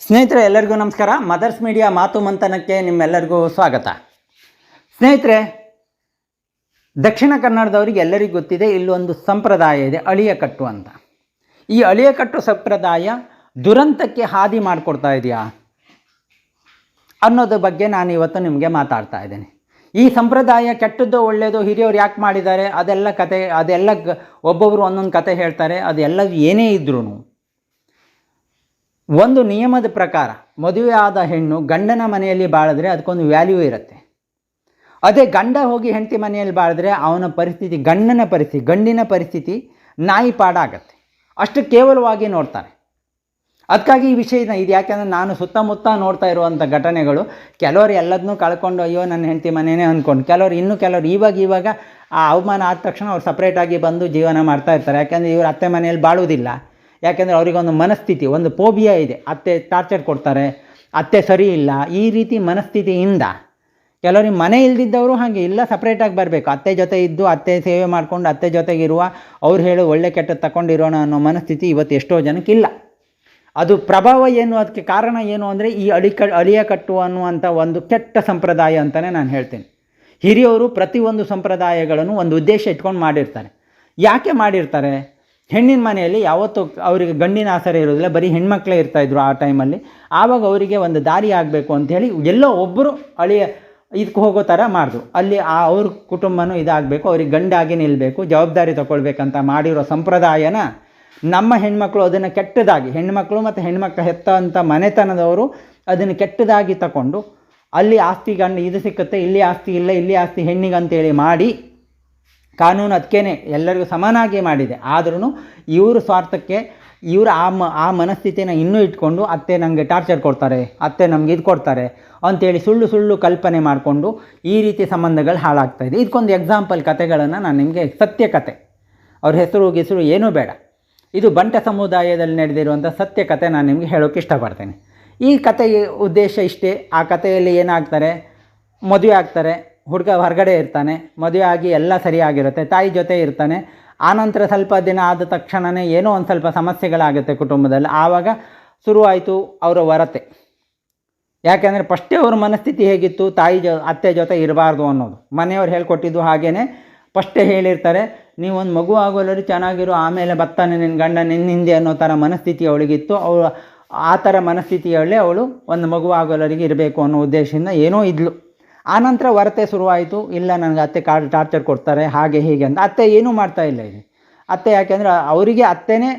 ಸ್ನೇಹಿತರೆ, ಎಲ್ಲರಿಗೂ ನಮಸ್ಕಾರ. ಮದರ್ಸ್ ಮೀಡಿಯಾ ಮಾತು ಮಂಥನಕ್ಕೆ ನಿಮ್ಮೆಲ್ಲರಿಗೂ ಸ್ವಾಗತ. ಸ್ನೇಹಿತರೆ, ದಕ್ಷಿಣ ಕನ್ನಡದವರಿಗೆ ಎಲ್ಲರಿಗೂ ಗೊತ್ತಿದೆ, ಇಲ್ಲೊಂದು ಸಂಪ್ರದಾಯ ಇದೆ, ಅಳಿಯ ಕಟ್ಟು ಅಂತ. ಈ ಅಳಿಯ ಕಟ್ಟು ಸಂಪ್ರದಾಯ ದುರಂತಕ್ಕೆ ಹಾದಿ ಮಾಡಿಕೊಡ್ತಾ ಇದೆಯಾ ಅನ್ನೋದ್ರ ಬಗ್ಗೆ ನಾನು ಇವತ್ತು ನಿಮಗೆ ಮಾತಾಡ್ತಾ ಇದ್ದೇನೆ. ಈ ಸಂಪ್ರದಾಯ ಕೆಟ್ಟದ್ದು ಒಳ್ಳೆಯದು ಹಿರಿಯವ್ರು ಯಾಕೆ ಮಾಡಿದ್ದಾರೆ? ಅದೆಲ್ಲ ಕತೆ, ಅದೆಲ್ಲ ಒಬ್ಬೊಬ್ಬರು ಒಂದೊಂದು ಕತೆ ಹೇಳ್ತಾರೆ ಅದೆಲ್ಲ ಏನೇ ಇದ್ರೂ ಒಂದು ನಿಯಮದ ಪ್ರಕಾರ ಮದುವೆ ಆದ ಹೆಣ್ಣು ಗಂಡನ ಮನೆಯಲ್ಲಿ ಬಾಳಿದ್ರೆ ಅದಕ್ಕೊಂದು ವ್ಯಾಲ್ಯೂ ಇರುತ್ತೆ. ಅದೇ ಗಂಡ ಹೋಗಿ ಹೆಂಡತಿ ಮನೆಯಲ್ಲಿ ಬಾಳಿದ್ರೆ ಅವನ ಪರಿಸ್ಥಿತಿ ಗಂಡನ ಪರಿಸ್ಥಿತಿ, ಗಂಡಿನ ಪರಿಸ್ಥಿತಿ ನಾಯಿ ಪಾಡಾಗತ್ತೆ. ಅಷ್ಟು ಕೇವಲವಾಗಿ ನೋಡ್ತಾನೆ ಅದಕ್ಕಾಗಿ ಈ ವಿಷಯ ಇದು. ಯಾಕೆಂದರೆ ನಾನು ಸುತ್ತಮುತ್ತ ನೋಡ್ತಾ ಇರುವಂಥ ಘಟನೆಗಳು, ಕೆಲವರು ಎಲ್ಲದನ್ನೂ ಕಳ್ಕೊಂಡು, ಅಯ್ಯೋ, ನನ್ನ ಹೆಂಡತಿ ಮನೆಯೇ ಅಂದ್ಕೊಂಡು, ಕೆಲವರು ಇನ್ನೂ ಕೆಲವರು ಇವಾಗ ಇವಾಗ ಆ ಅವಮಾನ ಆದ ತಕ್ಷಣ ಅವ್ರು ಸಪ್ರೇಟಾಗಿ ಬಂದು ಜೀವನ ಮಾಡ್ತಾ ಇರ್ತಾರೆ. ಯಾಕೆಂದರೆ ಇವರು ಅತ್ತೆ ಮನೆಯಲ್ಲಿ ಬಾಳುವುದಿಲ್ಲ. ಯಾಕೆಂದರೆ ಅವರಿಗೊಂದು ಮನಸ್ಥಿತಿ, ಒಂದು ಪೋಬಿಯಾ ಇದೆ. ಅತ್ತೆ ಟಾರ್ಚರ್ ಕೊಡ್ತಾರೆ, ಅತ್ತೆ ಸರಿ ಇಲ್ಲ, ಈ ರೀತಿ ಮನಸ್ಥಿತಿಯಿಂದ ಕೆಲವರಿಗೆ ಮನೆ ಇಲ್ದಿದ್ದವರು ಹಾಗೆ ಇಲ್ಲ ಸಪ್ರೇಟಾಗಿ ಬರಬೇಕು. ಅತ್ತೆ ಜೊತೆ ಇದ್ದು ಅತ್ತೆ ಸೇವೆ ಮಾಡಿಕೊಂಡು ಅತ್ತೆ ಜೊತೆಗಿರುವ ಅವ್ರು ಹೇಳು ಒಳ್ಳೆ ಕೆಟ್ಟ ತಗೊಂಡಿರೋಣ ಅನ್ನೋ ಮನಸ್ಥಿತಿ ಇವತ್ತು ಎಷ್ಟೋ ಜನಕ್ಕಿಲ್ಲ. ಅದು ಪ್ರಭಾವ ಏನು, ಅದಕ್ಕೆ ಕಾರಣ ಏನು ಅಂದರೆ ಈ ಅಳಿ ಕ, ಅಳಿಯ ಕಟ್ಟು ಅನ್ನುವಂಥ ಒಂದು ಕೆಟ್ಟ ಸಂಪ್ರದಾಯ ಅಂತಲೇ ನಾನು ಹೇಳ್ತೀನಿ. ಹಿರಿಯವರು ಪ್ರತಿಯೊಂದು ಸಂಪ್ರದಾಯಗಳನ್ನು ಒಂದು ಉದ್ದೇಶ ಇಟ್ಕೊಂಡು ಮಾಡಿರ್ತಾರೆ. ಯಾಕೆ ಮಾಡಿರ್ತಾರೆ? ಹೆಣ್ಣಿನ ಮನೆಯಲ್ಲಿ ಯಾವತ್ತೂ ಅವರಿಗೆ ಗಂಡಿನ ಆಸರೆ ಇರೋದಿಲ್ಲ ಬರೀ ಹೆಣ್ಮಕ್ಳೇ ಇರ್ತಾಯಿದ್ರು ಆ ಟೈಮಲ್ಲಿ ಆವಾಗ ಅವರಿಗೆ ಒಂದು ದಾರಿ ಆಗಬೇಕು ಅಂಥೇಳಿ ಎಲ್ಲೋ ಒಬ್ಬರು ಅಳಿಯ ಇದಕ್ಕೆ ಹೋಗೋ ಥರ ಮಾಡಿದ್ರು. ಅಲ್ಲಿ ಆ ಅವ್ರ ಕುಟುಂಬನೂ ಇದಾಗಬೇಕು, ಅವ್ರಿಗೆ ಗಂಡಾಗಿ ನಿಲ್ಲಬೇಕು ಜವಾಬ್ದಾರಿ ತಗೊಳ್ಬೇಕಂತ ಮಾಡಿರೋ ಸಂಪ್ರದಾಯನ ನಮ್ಮ ಹೆಣ್ಮಕ್ಳು ಅದನ್ನು ಕೆಟ್ಟದಾಗಿ, ಹೆಣ್ಮಕ್ಳು ಮತ್ತು ಹೆಣ್ಮಕ್ಳು ಹೆತ್ತಂಥ ಮನೆತನದವರು ಅದನ್ನು ಕೆಟ್ಟದಾಗಿ ತಗೊಂಡು ಅಲ್ಲಿ ಆಸ್ತಿ ಗಂಡ ಇದು ಸಿಕ್ಕುತ್ತೆ, ಇಲ್ಲಿ ಆಸ್ತಿ ಇಲ್ಲ, ಇಲ್ಲಿ ಆಸ್ತಿ ಹೆಣ್ಣಿಗೆ ಅಂತೇಳಿ ಮಾಡಿ ಕಾನೂನು ಅದಕ್ಕೇನೆ ಎಲ್ಲರಿಗೂ ಸಮನಾಗಿ ಮಾಡಿದೆ. ಆದ್ರೂ ಇವರು ಸ್ವಾರ್ಥಕ್ಕೆ ಇವರು ಆ ಮ, ಆ ಮನಸ್ಥಿತಿನ ಇನ್ನೂ ಇಟ್ಕೊಂಡು ಅತ್ತೆ ನನಗೆ ಟಾರ್ಚರ್ ಕೊಡ್ತಾರೆ, ಅತ್ತೆ ನಮ್ಗೆ ಇದು ಕೊಡ್ತಾರೆ ಅಂತೇಳಿ ಸುಳ್ಳು ಸುಳ್ಳು ಕಲ್ಪನೆ ಮಾಡಿಕೊಂಡು ಈ ರೀತಿ ಸಂಬಂಧಗಳು ಹಾಳಾಗ್ತಾ ಇದೆ. ಇದಕ್ಕೊಂದು ಎಕ್ಸಾಂಪಲ್ ಕತೆಗಳನ್ನು ನಾನು ನಿಮಗೆ ಸತ್ಯ ಕತೆ ಅವ್ರ ಹೆಸರು ಗೆಸರು ಏನೂ ಬೇಡ. ಇದು ಬಂಟ ಸಮುದಾಯದಲ್ಲಿ ನಡೆದಿರುವಂಥ ಸತ್ಯ ಕತೆ ನಾನು ನಿಮಗೆ ಹೇಳೋಕ್ಕೆ ಇಷ್ಟಪಡ್ತೇನೆ. ಈ ಕಥೆಯ ಉದ್ದೇಶ ಇಷ್ಟೇ. ಆ ಕಥೆಯಲ್ಲಿ ಏನಾಗ್ತಾರೆ? ಮದುವೆ ಆಗ್ತಾರೆ. ಹುಡುಗ ಹೊರಗಡೆ ಇರ್ತಾನೆ, ಮದುವೆ ಆಗಿ ಎಲ್ಲ ಸರಿಯಾಗಿರುತ್ತೆ, ತಾಯಿ ಜೊತೆ ಇರ್ತಾನೆ. ಆನಂತರ ಸ್ವಲ್ಪ ದಿನ ಆದ ತಕ್ಷಣವೇ ಏನೋ ಒಂದು ಸ್ವಲ್ಪ ಸಮಸ್ಯೆಗಳಾಗುತ್ತೆ ಕುಟುಂಬದಲ್ಲಿ. ಆವಾಗ ಶುರುವಾಯಿತು ಅವರ ಹೊರತೆ ಯಾಕೆಂದರೆ ಫಸ್ಟೇ ಅವ್ರ ಮನಸ್ಥಿತಿ ಹೇಗಿತ್ತು, ತಾಯಿ ಜೊ, ಅತ್ತೆ ಜೊತೆ ಇರಬಾರ್ದು ಅನ್ನೋದು. ಮನೆಯವ್ರು ಹೇಳ್ಕೊಟ್ಟಿದ್ದು ಹಾಗೇ ಫಸ್ಟೇ ಹೇಳಿರ್ತಾರೆ ನೀವು ಒಂದು ಮಗು ಆಗೋಲ್ಲರು ಚೆನ್ನಾಗಿರು, ಆಮೇಲೆ ಬರ್ತಾನೆ ನಿನ್ನ ಗಂಡ ನಿನ್ನ ಹಿಂದೆ ಅನ್ನೋ ಥರ ಮನಸ್ಥಿತಿ ಅವಳಿಗಿತ್ತು. ಅವಳು ಆ ಥರ ಮನಸ್ಥಿತಿಯಲ್ಲೇ ಅವಳು ಒಂದು ಮಗು ಆಗೋಲ್ಲರಿಗೆ ಇರಬೇಕು ಅನ್ನೋ ಉದ್ದೇಶದಿಂದ ಏನೋ ಇದ್ಲು. ಆನಂತರ ವರತೆ ಶುರುವಾಯಿತು. ಇಲ್ಲ, ನನಗೆ ಅತ್ತೆ ಕಾ ಟಾರ್ಚರ್ ಕೊಡ್ತಾರೆ, ಹಾಗೆ ಹೀಗೆ ಅಂತ. ಅತ್ತೆ ಏನೂ ಮಾಡ್ತಾ ಇಲ್ಲ ಇಲ್ಲಿ. ಅತ್ತೆ ಯಾಕೆಂದರೆ ಅವರಿಗೆ ಅತ್ತೆನೇ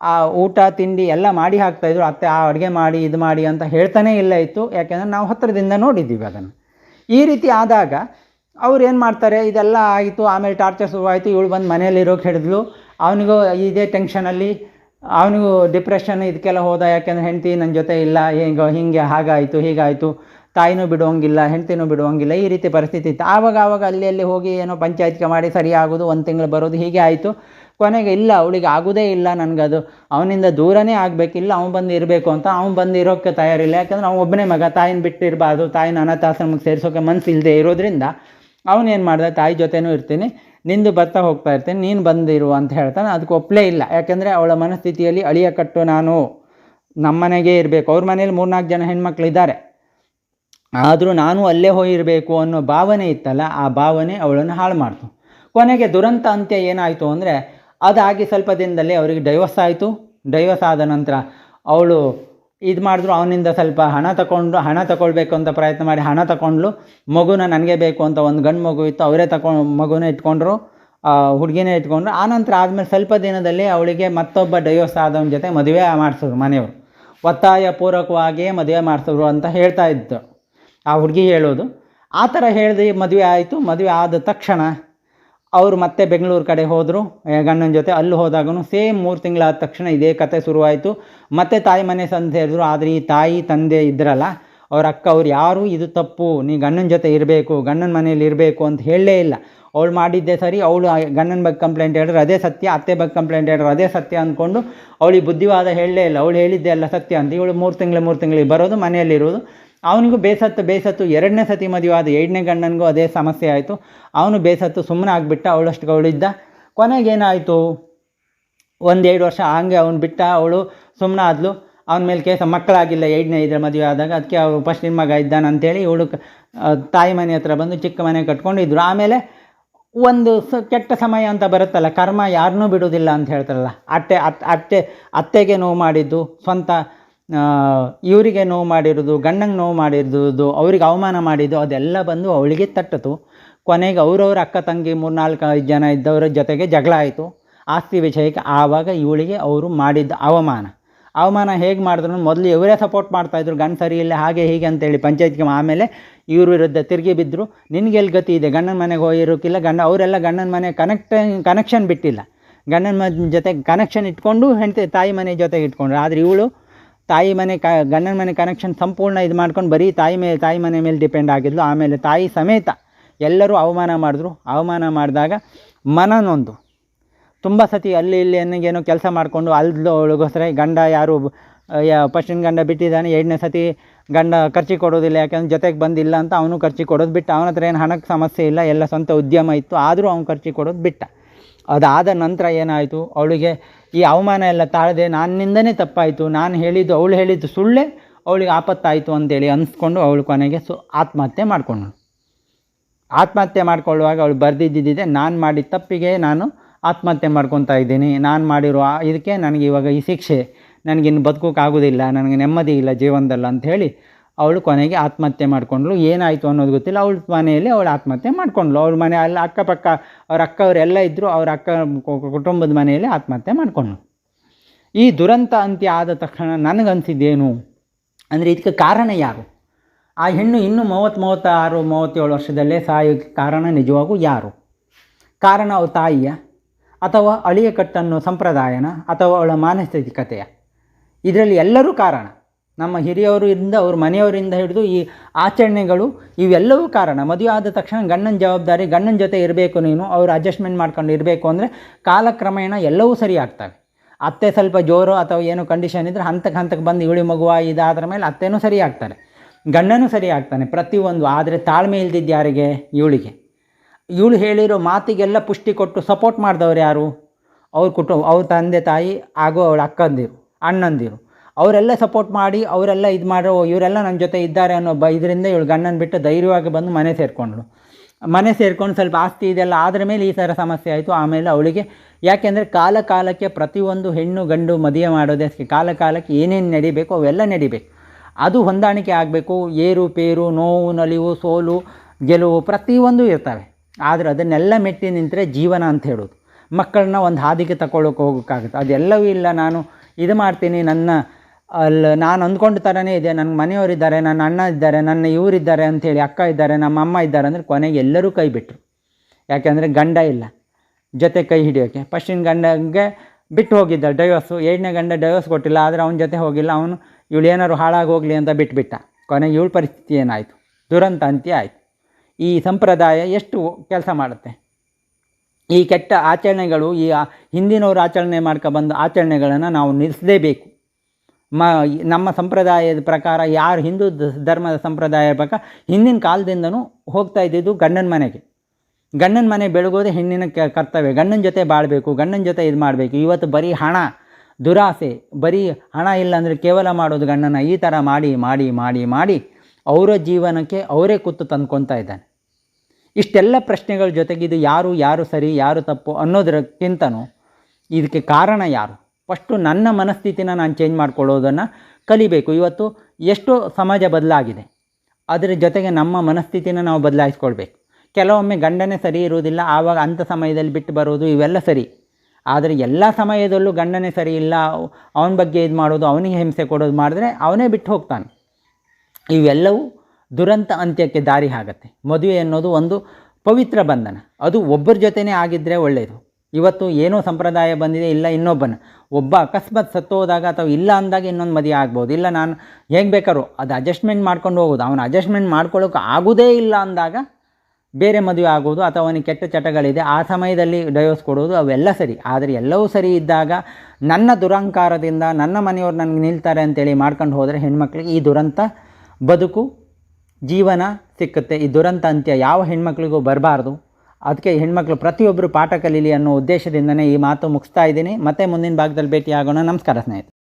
ಆ ಊಟ, ತಿಂಡಿ ಎಲ್ಲ ಮಾಡಿ ಹಾಕ್ತಾಯಿದ್ರು ಅತ್ತೆ ಆ ಅಡುಗೆ ಮಾಡಿ, ಇದು ಮಾಡಿ ಅಂತ ಹೇಳ್ತಾನೇ ಇಲ್ಲ ಇತ್ತು. ಯಾಕೆಂದರೆ ನಾವು ಹತ್ತಿರದಿಂದ ನೋಡಿದ್ದೀವಿ ಅದನ್ನು. ಈ ರೀತಿ ಆದಾಗ ಅವ್ರು ಏನು ಮಾಡ್ತಾರೆ? ಇದೆಲ್ಲ ಆಯಿತು, ಆಮೇಲೆ ಟಾರ್ಚರ್ ಶುರುವಾಯಿತು. ಇವಳು ಬಂದು ಮನೆಯಲ್ಲಿರೋಕೆ ಹಿಡಿದ್ಲು ಅವನಿಗೂ ಇದೇ ಟೆನ್ಷನಲ್ಲಿ ಅವನಿಗೂ ಡಿಪ್ರೆಷನ್ ಇದಕ್ಕೆಲ್ಲ ಹೋದ ಯಾಕೆಂದರೆ ಹೆಂಡತಿ ನನ್ನ ಜೊತೆ ಇಲ್ಲ, ಹೇಗೋ, ಹೀಗೆ, ಹಾಗಾಯಿತು, ಹೀಗಾಯಿತು. ತಾಯಿನೂ ಬಿಡುವಂಗಿಲ್ಲ, ಹೆಂಡ್ತಿನೂ ಬಿಡುವಂಗಿಲ್ಲ, ಈ ರೀತಿ ಪರಿಸ್ಥಿತಿ ಇತ್ತು. ಆವಾಗ ಆವಾಗ ಅಲ್ಲಿ ಅಲ್ಲಿ ಹೋಗಿ ಏನೋ ಪಂಚಾಯತ್ಗೆ ಮಾಡಿ ಸರಿ ಆಗೋದು ಒಂದು ತಿಂಗಳು ಬರೋದು, ಹೀಗೆ ಆಯಿತು. ಕೊನೆಗೆ ಇಲ್ಲ, ಅವಳಿಗೆ ಆಗೋದೇ ಇಲ್ಲ ನನಗದು. ಅವನಿಂದ ದೂರನೇ ಆಗಬೇಕಿಲ್ಲ, ಅವ್ನು ಬಂದು ಇರಬೇಕು ಅಂತ. ಅವ್ನು ಬಂದು ಇರೋಕ್ಕೆ ತಯಾರಿಲ್ಲ. ಯಾಕಂದ್ರೆ ಅವನು ಒಬ್ಬನೇ ಮಗ, ತಾಯಿನ ಬಿಟ್ಟಿರಬಾರ್ದು, ತಾಯಿನ ಅನಾಥಾಶ್ರಮಕ್ಕೆ ಸೇರಿಸೋಕೆ ಮನಸ್ಸು ಇಲ್ಲದೆ ಇರೋದ್ರಿಂದ ಅವನೇನು ಮಾಡ್ದೆ, ತಾಯಿ ಜೊತೆನೂ ಇರ್ತೀನಿ, ನಿಂದು ಬರ್ತಾ ಹೋಗ್ತಾ ಇರ್ತೀನಿ, ನೀನು ಬಂದಿರು ಅಂತ ಹೇಳ್ತಾನೆ. ಅದಕ್ಕೆ ಒಪ್ಪಲೇ ಇಲ್ಲ. ಯಾಕೆಂದರೆ ಅವಳ ಮನಸ್ಥಿತಿಯಲ್ಲಿ ಅಳಿಯ ಕಟ್ಟು ನಾನು. ನಮ್ಮನೆಗೇ ಇರಬೇಕು. ಅವ್ರ ಮನೇಲಿ ಮೂರ್ನಾಲ್ಕು ಜನ ಹೆಣ್ಮಕ್ಳು ಇದ್ದಾರೆ. ಆದರೂ ನಾನು ಅಲ್ಲೇ ಹೋಗಿರಬೇಕು ಅನ್ನೋ ಭಾವನೆ ಇತ್ತಲ್ಲ, ಆ ಭಾವನೆ ಅವಳನ್ನು ಹಾಳು ಮಾಡ್ತು. ಕೊನೆಗೆ ದುರಂತ ಅಂತ್ಯ ಏನಾಯಿತು ಅಂದರೆ, ಅದಾಗಿ ಸ್ವಲ್ಪ ದಿನದಲ್ಲಿ ಅವರಿಗೆ ಡೈವರ್ಸ್ ಆಯಿತು. ಡೈವರ್ಸ್ ಆದ ನಂತರ ಅವಳು ಇದು ಮಾಡಿದ್ರು, ಅವನಿಂದ ಸ್ವಲ್ಪ ಹಣ ತಗೊಂಡು ಹಣ ತಗೊಳ್ಬೇಕು ಅಂತ ಪ್ರಯತ್ನ ಮಾಡಿ ಹಣ ತಗೊಂಡ್ಲು ಮಗುನ ನನಗೆ ಬೇಕು ಅಂತ ಒಂದು ಗಂಡು ಮಗು ಇತ್ತು, ಅವರೇ ತಗೊಂಡು ಮಗುನ ಇಟ್ಕೊಂಡ್ರು ಹುಡುಗಿನೇ ಇಟ್ಕೊಂಡ್ರು. ಆನಂತರ ಆದಮೇಲೆ ಸ್ವಲ್ಪ ದಿನದಲ್ಲಿ ಅವಳಿಗೆ ಮತ್ತೊಬ್ಬ ಡೈವರ್ಸ್ ಆದವನ ಜೊತೆ ಮದುವೆ ಮಾಡಿಸಿದ್ರು ಮನೆಯವರು. ಒತ್ತಾಯ ಪೂರ್ವಕವಾಗಿಯೇ ಮದುವೆ ಮಾಡಿಸಿದ್ರು ಅಂತ ಹೇಳ್ತಾ ಇದ್ದು ಆ ಹುಡುಗಿ ಹೇಳೋದು. ಆ ಥರ ಹೇಳಿದೆ, ಮದುವೆ ಆಯಿತು. ಮದುವೆ ಆದ ತಕ್ಷಣ ಅವರು ಮತ್ತೆ ಬೆಂಗಳೂರು ಕಡೆ ಹೋದರು. ಗಂಡನ ಜೊತೆ ಅಲ್ಲಿ ಹೋದಾಗೂ ಸೇಮ್ ಮೂರು ತಿಂಗಳಾದ ತಕ್ಷಣ ಇದೇ ಕತೆ ಶುರುವಾಯಿತು. ಮತ್ತೆ ತಾಯಿ ಮನೆ ಸಂತ ಹೇಳಿದ್ರು. ಆದರೆ ಈ ತಾಯಿ ತಂದೆ ಇದ್ರಲ್ಲ, ಅವ್ರ ಅಕ್ಕ ಅವ್ರು ಯಾರೂ ಇದು ತಪ್ಪು. ನೀ ಗಂಡನ ಜೊತೆ ಇರಬೇಕು, ಗಂಡನ ಮನೆಯಲ್ಲಿ ಇರಬೇಕು ಅಂತ ಹೇಳಲೇ ಇಲ್ಲ. ಅವಳು ಮಾಡಿದ್ದೆ ಸರಿ, ಅವಳು ಗಂಡನ ಬಗ್ಗೆ ಕಂಪ್ಲೇಂಟ್ ಹೇಳಿದ್ರು ಅದೇ ಸತ್ಯ, ಅತ್ತೆ ಬಗ್ಗೆ ಕಂಪ್ಲೇಂಟ್ ಹೇಳಿದ್ರು ಅದೇ ಸತ್ಯ ಅಂದ್ಕೊಂಡು ಅವಳಿಗೆ ಬುದ್ಧಿವಾದ ಹೇಳಲೇ ಇಲ್ಲ. ಅವಳು ಹೇಳಿದ್ದೆ ಅಲ್ಲ ಸತ್ಯ ಅಂತ. ಇವಳು ಮೂರು ತಿಂಗಳು, ಮೂರು ತಿಂಗಳಿಗೆ ಬರೋದು, ಮನೆಯಲ್ಲಿರೋದು. ಅವನಿಗೂ ಬೇಸತ್ತು ಬೇಸತ್ತು. ಎರಡನೇ ಸತಿ ಮದುವೆ ಆದ ಎರಡನೇ ಗಂಡನಿಗೂ ಅದೇ ಸಮಸ್ಯೆ ಆಯಿತು. ಅವನು ಬೇಸತ್ತು ಸುಮ್ಮನೆ ಆಗಿಬಿಟ್ಟ ಅವಳಷ್ಟು ಅವಳಿದ್ದ ಕೊನೆಗೇನಾಯಿತು ಒಂದೆರಡು ವರ್ಷ ಹಾಗೆ ಅವನು ಬಿಟ್ಟ, ಅವಳು ಸುಮ್ಮನೆ ಆದಲು ಅವನ ಮೇಲೆ ಕೇಸ, ಮಕ್ಕಳಾಗಿಲ್ಲ ಎರಡನೇ ಇದ್ರ ಮದುವೆ ಆದಾಗ. ಅದಕ್ಕೆ ಅವ್ರು ಫಸ್ಟ್ ನಿಮ್ಮ ಮಗ ಇದ್ದಾನೆ ಅಂತೇಳಿ ಇವಳು ತಾಯಿ ಮನೆ ಹತ್ರ ಬಂದು ಚಿಕ್ಕ ಮನೆ ಕಟ್ಕೊಂಡಿದ್ರು. ಆಮೇಲೆ ಒಂದು ಸ, ಕೆಟ್ಟ ಸಮಯ ಅಂತ ಬರುತ್ತಲ್ಲ, ಕರ್ಮ ಯಾರನ್ನೂ ಬಿಡೋದಿಲ್ಲ ಅಂತ ಹೇಳ್ತಾರಲ್ಲ. ಅತ್ತೆ, ಅತ್, ಅತ್ತೆ, ಅತ್ತೆಗೆ ನೋವು ಮಾಡಿದ್ದು, ಸ್ವಂತ ಇವರಿಗೆ ನೋವು ಮಾಡಿರೋದು, ಗಂಡಂಗೆ ನೋವು ಮಾಡಿರೋದು, ಅವ್ರಿಗೆ ಅವಮಾನ ಮಾಡಿದ್ದು, ಅದೆಲ್ಲ ಬಂದು ಅವಳಿಗೆ ತಟ್ಟಿತು. ಕೊನೆಗೆ ಅವರವ್ರ ಅಕ್ಕ ತಂಗಿ ಮೂರ್ನಾಲ್ಕು ಐದು ಜನ ಇದ್ದವರ ಜೊತೆಗೆ ಜಗಳ ಆಯಿತು. ಆಸ್ತಿ ವಿಷಯಕ್ಕೆ ಆವಾಗ ಇವಳಿಗೆ ಅವರು ಮಾಡಿದ್ದ ಅವಮಾನ. ಅವಮಾನ ಹೇಗೆ ಮಾಡಿದ್ರು? ಮೊದಲು ಇವರೇ ಸಪೋರ್ಟ್ ಮಾಡ್ತಾಯಿದ್ರು ಗಂಡ ಸರಿ ಇಲ್ಲ, ಹಾಗೆ ಹೀಗೆ ಅಂತೇಳಿ ಪಂಚಾಯತ್ಗೆ ಆಮೇಲೆ ಇವ್ರ ವಿರುದ್ಧ ತಿರುಗಿ ಬಿದ್ದರು ನಿನಗೆ ಎಲ್ಲಿ ಗತಿ ಇದೆ? ಗಂಡನ ಮನೆಗೆ ಹೋಗಿರೋಕ್ಕಿಲ್ಲ ಗಂಡ ಅವರೆಲ್ಲ ಗಂಡನ ಮನೆ ಕನೆಕ್ಟ್ ಕನೆಕ್ಷನ್ ಬಿಟ್ಟಿಲ್ಲ. ಗಂಡನ ಮನೆ ಜೊತೆ ಕನೆಕ್ಷನ್ ಇಟ್ಕೊಂಡು ಹೆಂಡತಿ ತಾಯಿ ಮನೆ ಜೊತೆಗೆ ಇಟ್ಕೊಂಡ್ರು. ಆದರೆ ಇವಳು ತಾಯಿ ಮನೆ ಕ, ಗಂಡನ ಮನೆ ಕನೆಕ್ಷನ್ ಸಂಪೂರ್ಣ ಇದು ಮಾಡ್ಕೊಂಡು ಬರೀ ತಾಯಿ ಮೇಲೆ ತಾಯಿ ಮನೆ ಮೇಲೆ ಡಿಪೆಂಡ್ ಆಗಿದ್ಲು. ಆಮೇಲೆ ತಾಯಿ ಸಮೇತ ಎಲ್ಲರೂ ಅವಮಾನ ಮಾಡಿದ್ರು. ಅವಮಾನ ಮಾಡಿದಾಗ ಮನನೊಂದು. ತುಂಬ ಸತಿ ಅಲ್ಲಿ ಇಲ್ಲಿ ಏನೋ ಕೆಲಸ ಮಾಡಿಕೊಂಡು ಅಲ್ದೊಳಗೋಸ್ಕರ ಗಂಡ ಯಾರು ಫಸ್ಟಿನ ಗಂಡ ಬಿಟ್ಟಿದ್ದಾನೆ. ಎರಡನೇ ಸತಿ ಗಂಡ ಖರ್ಚು ಕೊಡೋದಿಲ್ಲ. ಯಾಕಂದ್ರೆ ಜೊತೆಗೆ ಬಂದಿಲ್ಲ ಅಂತ ಅವನು ಖರ್ಚಿ ಕೊಡೋದು ಬಿಟ್ಟ. ಅವನ ಹತ್ರ ಏನು ಹಣಕ್ಕೆ ಸಮಸ್ಯೆ ಇಲ್ಲ. ಎಲ್ಲ ಸ್ವಂತ ಉದ್ಯಮ ಇತ್ತು. ಆದರೂ ಅವ್ನು ಖರ್ಚಿ ಕೊಡೋದು ಬಿಟ್ಟ. ಅದಾದ ನಂತರ ಏನಾಯಿತು? ಅವಳಿಗೆ ಈ ಅವಮಾನ ಎಲ್ಲ ತಾಳದೆ ನನ್ನಿಂದನೇ ತಪ್ಪಾಯಿತು. ನಾನು ಹೇಳಿದ್ದು, ಅವಳು ಹೇಳಿದ್ದು ಸುಳ್ಳೇ, ಅವಳಿಗೆ ಆಪತ್ತಾಯಿತು ಅಂತೇಳಿ ಅನಿಸ್ಕೊಂಡು ಅವಳು ಕೊನೆಗೆ ಸು, ಆತ್ಮಹತ್ಯೆ ಮಾಡ್ಕೊಂಡು ಆತ್ಮಹತ್ಯೆ ಮಾಡ್ಕೊಳ್ಳುವಾಗ ಅವಳು ಬರೆದಿದ್ದಿದ್ದೆ ನಾನು ಮಾಡಿದ ತಪ್ಪಿಗೆ ನಾನು ಆತ್ಮಹತ್ಯೆ ಮಾಡ್ಕೊತಾ ಇದ್ದೀನಿ. ನಾನು ಮಾಡಿರೋ ಇದಕ್ಕೆ ನನಗೆ ಇವಾಗ ಈ ಶಿಕ್ಷೆ. ನನಗಿನ್ನು ಬದುಕೋಕ್ಕಾಗೋದಿಲ್ಲ ನನಗೆ ನೆಮ್ಮದಿ ಇಲ್ಲ ಜೀವನದಲ್ಲಿ ಅಂಥೇಳಿ ಅವಳು ಕೊನೆಗೆ ಆತ್ಮಹತ್ಯೆ ಮಾಡಿಕೊಂಡ್ಳು. ಏನಾಯಿತು ಅನ್ನೋದು ಗೊತ್ತಿಲ್ಲ. ಅವಳ ಮನೆಯಲ್ಲಿ ಅವಳು ಆತ್ಮಹತ್ಯೆ ಮಾಡಿಕೊಂಡ್ಳು. ಅವ್ರ ಮನೆ ಅಲ್ಲಿ ಅಕ್ಕಪಕ್ಕ ಅವ್ರ ಅಕ್ಕವರೆಲ್ಲ ಇದ್ದರು ಅವ್ರ ಅಕ್ಕ ಕುಟುಂಬದ ಮನೆಯಲ್ಲಿ ಆತ್ಮಹತ್ಯೆ ಮಾಡಿಕೊಂಡ್ಳು. ಈ ದುರಂತ ಅಂತ್ಯ ಆದ ತಕ್ಷಣ ನನಗನ್ಸಿದ್ದೇನು ಅಂದರೆ ಇದಕ್ಕೆ ಕಾರಣ ಯಾರು? ಆ ಹೆಣ್ಣು ಇನ್ನೂ ಮೂವತ್ತು, ಮೂವತ್ತಾರು, ಮೂವತ್ತೇಳು ವರ್ಷದಲ್ಲೇ ಸಾಯೋಕ್ಕೆ ಕಾರಣ ನಿಜವಾಗೂ ಯಾರು? ಕಾರಣ ಅವಳ ತಾಯಿಯ ಅಥವಾ ಅಳಿಯ ಕಟ್ಟನ್ನು ಸಂಪ್ರದಾಯನ ಅಥವಾ ಅವಳ ಮಾನಸಿಕತೆಯ? ಇದರಲ್ಲಿ ಎಲ್ಲರೂ ಕಾರಣ. ನಮ್ಮ ಹಿರಿಯವರಿಂದ, ಅವ್ರ ಮನೆಯವರಿಂದ ಹಿಡಿದು ಈ ಆಚರಣೆಗಳು ಇವೆಲ್ಲವೂ ಕಾರಣ. ಮದುವೆ ಆದ ತಕ್ಷಣ ಗಂಡನ ಜವಾಬ್ದಾರಿ, ಗಂಡನ ಜೊತೆ ಇರಬೇಕು ನೀನು, ಅವ್ರು ಅಡ್ಜಸ್ಟ್ಮೆಂಟ್ ಮಾಡ್ಕೊಂಡು ಇರಬೇಕು ಅಂದರೆ ಕಾಲಕ್ರಮೇಣ ಎಲ್ಲವೂ ಸರಿ ಆಗ್ತವೆ ಅತ್ತೆ ಸ್ವಲ್ಪ ಜೋರು ಅಥವಾ ಏನೋ ಕಂಡೀಷನ್ ಇದ್ದರೆ ಹಂತಕ್ಕೆ ಹಂತಕ್ಕೆ ಬಂದು ಇವಳಿ ಮಗುವ ಇದಾದ್ರ ಮೇಲೆ ಅತ್ತೆನೂ ಸರಿ ಆಗ್ತಾರೆ ಗಂಡನೂ ಸರಿ ಆಗ್ತಾನೆ ಪ್ರತಿಯೊಂದು, ಆದರೆ ತಾಳ್ಮೆ ಇಲ್ದಿದ್ದು ಯಾರಿಗೆ? ಇವಳಿಗೆ. ಇವಳು ಹೇಳಿರೋ ಮಾತಿಗೆಲ್ಲ ಪುಷ್ಟಿ ಕೊಟ್ಟು ಸಪೋರ್ಟ್ ಮಾಡಿದವ್ರು ಯಾರು? ಅವ್ರ ಕುಟುಂಬ ಅವ್ರ ತಂದೆ ತಾಯಿ, ಹಾಗೂ ಅವಳ ಅಕ್ಕಂದಿರು, ಅಣ್ಣಂದಿರು. ಅವರೆಲ್ಲ ಸಪೋರ್ಟ್ ಮಾಡಿ, ಅವರೆಲ್ಲ ಇದು ಮಾಡೋ ಇವರೆಲ್ಲ ನನ್ನ ಜೊತೆ ಇದ್ದಾರೆ ಅನ್ನೋ ಬ, ಇದರಿಂದ ಇವಳು ಗಂಡನ ಬಿಟ್ಟು ಧೈರ್ಯವಾಗಿ ಬಂದು ಮನೆ ಸೇರಿಕೊಂಡ್ಳು. ಮನೆ ಸೇರಿಕೊಂಡು ಸ್ವಲ್ಪ ಆಸ್ತಿ ಇದೆಲ್ಲ ಆದ್ರ ಮೇಲೆ ಈ ಥರ ಸಮಸ್ಯೆ ಆಯಿತು. ಆಮೇಲೆ ಅವಳಿಗೆ ಯಾಕೆಂದರೆ ಕಾಲ ಕಾಲಕ್ಕೆ ಪ್ರತಿಯೊಂದು ಹೆಣ್ಣು ಗಂಡು ಮದುವೆ ಮಾಡೋದೇ ಅಷ್ಟೇ. ಕಾಲ ಕಾಲಕ್ಕೆ ಏನೇನು ನಡಿಬೇಕು ಅವೆಲ್ಲ ನಡಿಬೇಕು. ಅದು ಹೊಂದಾಣಿಕೆ ಆಗಬೇಕು. ಏರು, ಪೇರು, ನೋವು, ನಲಿವು, ಸೋಲು, ಗೆಲುವು ಪ್ರತಿಯೊಂದು ಇರ್ತವೆ. ಆದರೆ ಅದನ್ನೆಲ್ಲ ಮೆಟ್ಟಿ ನಿಂತರೆ ಜೀವನ ಅಂತ ಹೇಳೋದು. ಮಕ್ಕಳನ್ನ ಒಂದು ಹಾದಿಗೆ ತಗೊಳ್ಳೋಕೆ ಹೋಗೋಕ್ಕಾಗುತ್ತೆ. ಅದೆಲ್ಲವೂ ಇಲ್ಲ. ನಾನು ಇದು ಮಾಡ್ತೀನಿ. ನನ್ನ ಅಲ್ಲಿ ನಾನು ಅಂದ್ಕೊಂಡ ಥರನೇ ಇದೆ. ನನ್ನ ಮನೆಯವರಿದ್ದಾರೆ ನನ್ನ ಅಣ್ಣ ಇದ್ದಾರೆ, ನನ್ನ ಇವರಿದ್ದಾರೆ ಅಂಥೇಳಿ ಅಕ್ಕ ಇದ್ದಾರೆ, ನಮ್ಮ ಅಮ್ಮ ಇದ್ದಾರೆ ಅಂದರೆ ಕೊನೆಗೆ ಎಲ್ಲರೂ ಕೈ ಬಿಟ್ಟರು ಯಾಕೆಂದರೆ ಗಂಡ ಇಲ್ಲ. ಜೊತೆ ಕೈ ಹಿಡಿಯೋಕ್ಕೆ ಫಸ್ಟಿನ ಗಂಡಗೆ ಬಿಟ್ಟು ಹೋಗಿದ್ದ ಡೈವರ್ಸು ಏಳನೇ ಗಂಡ ಡೈವರ್ಸ್ ಕೊಟ್ಟಿಲ್ಲ, ಆದರೆ ಅವನ ಜೊತೆ ಹೋಗಿಲ್ಲ. ಅವನು ಇವಳು ಏನಾದ್ರು ಹಾಳಾಗಿ ಹೋಗಲಿ ಅಂತ ಬಿಟ್ಬಿಟ್ಟ. ಕೊನೆಗೆ ಇವಳ ಪರಿಸ್ಥಿತಿ ಏನಾಯಿತು? ದುರಂತ ಅಂತ್ಯ ಆಯಿತು. ಈ ಸಂಪ್ರದಾಯ ಎಷ್ಟು ಕೆಲಸ ಮಾಡುತ್ತೆ? ಈ ಕೆಟ್ಟ ಆಚರಣೆಗಳು, ಈ ಹಿಂದಿನವರು ಆಚರಣೆ ಮಾಡ್ಕೊಬಂದು ಆಚರಣೆಗಳನ್ನು ನಾವು ನಿಲ್ಲಿಸಲೇಬೇಕು ಮ, ನಮ್ಮ ಸಂಪ್ರದಾಯದ ಪ್ರಕಾರ ಯಾರು ಹಿಂದೂ ಧರ್ಮದ ಸಂಪ್ರದಾಯ ಪ್ರಕಾರ ಹಿಂದಿನ ಕಾಲದಿಂದನೂ ಹೋಗ್ತಾ ಇದ್ದಿದ್ದು ಗಂಡನ ಮನೆಗೆ. ಗಂಡನ ಮನೆ ಬೆಳಗೋದೆ ಹೆಣ್ಣಿನ ಕರ್ತವ್ಯ. ಗಂಡನ ಜೊತೆ ಬಾಳಬೇಕು, ಗಂಡನ ಜೊತೆ ಇದು ಮಾಡಬೇಕು. ಇವತ್ತು ಬರೀ ಹಣ, ದುರಾಸೆ, ಬರೀ ಹಣ ಇಲ್ಲ ಅಂದರೆ ಕೇವಲ ಮಾಡೋದು ಗಂಡನ. ಈ ಥರ ಮಾಡಿ ಮಾಡಿ ಮಾಡಿ ಮಾಡಿ ಅವರ ಜೀವನಕ್ಕೆ ಅವರೇ ಕೂತು ತಂದ್ಕೊತಾ ಇದ್ದಾನೆ. ಇಷ್ಟೆಲ್ಲ ಪ್ರಶ್ನೆಗಳ ಜೊತೆಗೆ ಇದು ಯಾರು ಯಾರು ಸರಿ, ಯಾರು ತಪ್ಪು ಅನ್ನೋದಕ್ಕಿಂತನೂ ಇದಕ್ಕೆ ಕಾರಣ ಯಾರು? ಫಸ್ಟು ನನ್ನ ಮನಸ್ಥಿತಿನ ನಾನು ಚೇಂಜ್ ಮಾಡ್ಕೊಳ್ಳೋದನ್ನು ಕಲಿಬೇಕು. ಇವತ್ತು ಎಷ್ಟೋ ಸಮಾಜ ಬದಲಾಗಿದೆ. ಅದರ ಜೊತೆಗೆ ನಮ್ಮ ಮನಸ್ಥಿತಿನ ನಾವು ಬದಲಾಯಿಸ್ಕೊಳ್ಬೇಕು. ಕೆಲವೊಮ್ಮೆ ಗಂಡನೇ ಸರಿ ಇರುವುದಿಲ್ಲ, ಆವಾಗ ಅಂಥ ಸಮಯದಲ್ಲಿ ಬಿಟ್ಟು ಬರೋದು ಇವೆಲ್ಲ ಸರಿ. ಆದರೆ ಎಲ್ಲ ಸಮಯದಲ್ಲೂ ಗಂಡನೇ ಸರಿ ಇಲ್ಲ, ಅವನ ಬಗ್ಗೆ ಇದು ಮಾಡೋದು, ಅವನಿಗೆ ಹಿಂಸೆ ಕೊಡೋದು ಮಾಡಿದ್ರೆ ಅವನೇ ಬಿಟ್ಟು ಹೋಗ್ತಾನೆ. ಇವೆಲ್ಲವೂ ದುರಂತ ಅಂತ್ಯಕ್ಕೆ ದಾರಿ ಆಗತ್ತೆ. ಮದುವೆ ಅನ್ನೋದು ಒಂದು ಪವಿತ್ರ ಬಂಧನ. ಅದು ಒಬ್ಬರ ಜೊತೆನೇ ಆಗಿದ್ದರೆ ಒಳ್ಳೆಯದು ಇವತ್ತು ಏನೋ ಸಂಪ್ರದಾಯ ಬಂದಿದೆ, ಇಲ್ಲ ಇನ್ನೊಬ್ಬನ. ಒಬ್ಬ ಅಕಸ್ಮಾತ್ ಸತ್ತೋದಾಗ ಅಥವಾ ಇಲ್ಲ ಅಂದಾಗ ಇನ್ನೊಂದು ಮದುವೆ ಆಗ್ಬೋದು. ಇಲ್ಲ ನಾನು ಹೇಗೆ ಬೇಕಾದ್ರು ಅದು ಅಡ್ಜಸ್ಟ್ಮೆಂಟ್ ಮಾಡ್ಕೊಂಡು ಹೋಗೋದು. ಅವನು ಅಡ್ಜಸ್ಟ್ಮೆಂಟ್ ಮಾಡ್ಕೊಳ್ಳೋಕೆ ಆಗೋದೇ ಇಲ್ಲ ಅಂದಾಗ ಬೇರೆ ಮದುವೆ ಆಗೋದು ಅಥವಾ ಅವನಿಗೆ ಕೆಟ್ಟ ಚಟಗಳಿದೆ. ಆ ಸಮಯದಲ್ಲಿ ಡೈವರ್ಸ್ ಕೊಡೋದು ಅವೆಲ್ಲ ಸರಿ. ಆದರೆ ಎಲ್ಲವೂ ಸರಿ ಇದ್ದಾಗ ನನ್ನ ದುರಂಕಾರದಿಂದ ನನ್ನ ಮನೆಯವ್ರು ನನಗೆ ನಿಲ್ತಾರೆ ಅಂತೇಳಿ ಮಾಡ್ಕೊಂಡು ಹೋದರೆ ಹೆಣ್ಮಕ್ಳಿಗೆ ಈ ದುರಂತ ಬದುಕು, ಜೀವನ ಸಿಕ್ಕುತ್ತೆ. ಈ ದುರಂತ ಅಂತ್ಯ ಯಾವ ಹೆಣ್ಮಕ್ಳಿಗೂ ಬರಬಾರ್ದು. ಅದಕ್ಕೆ ಹೆಣ್ಮಕ್ಳು ಪ್ರತಿಯೊಬ್ಬರು ಪಾಠ ಕಲೀಲಿ ಅನ್ನೋ ಉದ್ದೇಶದಿಂದನೇ ಈ ಮಾತು ಮುಗಿಸ್ತಾ ಇದ್ದೀನಿ. ಮತ್ತೆ ಮುಂದಿನ ಭಾಗದಲ್ಲಿ ಭೇಟಿ ಆಗೋಣ ನಮಸ್ಕಾರ ಸ್ನೇಹಿತರೆ.